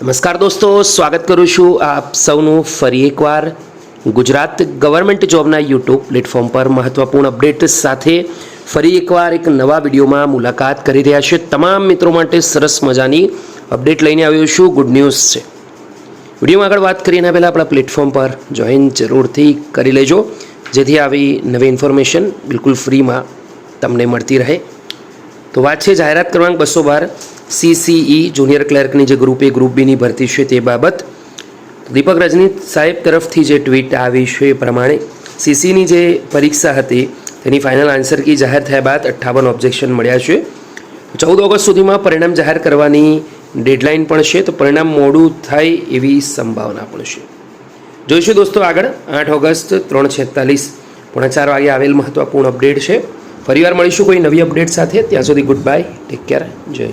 નમસ્કાર દોસ્તો, સ્વાગત કરું છું આપ સૌનું ફરી એકવાર. ગુજરાત ગવર્મેન્ટ જોબના યુટ્યુબ પ્લેટફોર્મ પર મહત્વપૂર્ણ અપડેટ સાથે ફરી એકવાર એક નવા વિડીયોમાં મુલાકાત કરી રહ્યા છે. તમામ મિત્રો માટે સરસ મજાની અપડેટ લઈને આવ્યો છું. ગુડ ન્યૂઝ છે. વિડીયોમાં આગળ વાત કરીએ એના પહેલાં આપણા પ્લેટફોર્મ પર જોઈન જરૂરથી કરી લેજો. જેથી આવી નવી ઇન્ફોર્મેશન બિલકુલ ફ્રીમાં તમને મળતી રહે. તો વાત છે જાહેરાત ક્રમાંક બસો બાર. સીસીઈ જુનિયર ક્લર્કની જે ગ્રુપ એ, ગ્રુપ બીની ભરતી છે તે બાબત દીપક રજની સાહેબ તરફથી જે ટ્વીટ આવી છે એ પ્રમાણે સીસીની જે પરીક્ષા હતી તેની ફાઇનલ આન્સર કી જાહેર થયા બાદ અઠ્ઠાવન ઓબ્જેક્શન મળ્યા છે. ચૌદ ઓગસ્ટ સુધીમાં પરિણામ જાહેર કરવાની ડેડલાઇન પણ છે તો પરિણામ મોડું થાય એવી સંભાવના પણ છે. જોઈશું દોસ્તો આગળ. આઠ ઓગસ્ટ ત્રણ છેતાલીસ પોણા ચાર વાગે આવેલ મહત્વપૂર્ણ અપડેટ છે. ફરીવાર મળીશું કોઈ નવી અપડેટ સાથે. ત્યાં સુધી ગુડ બાય ટેક કેર જય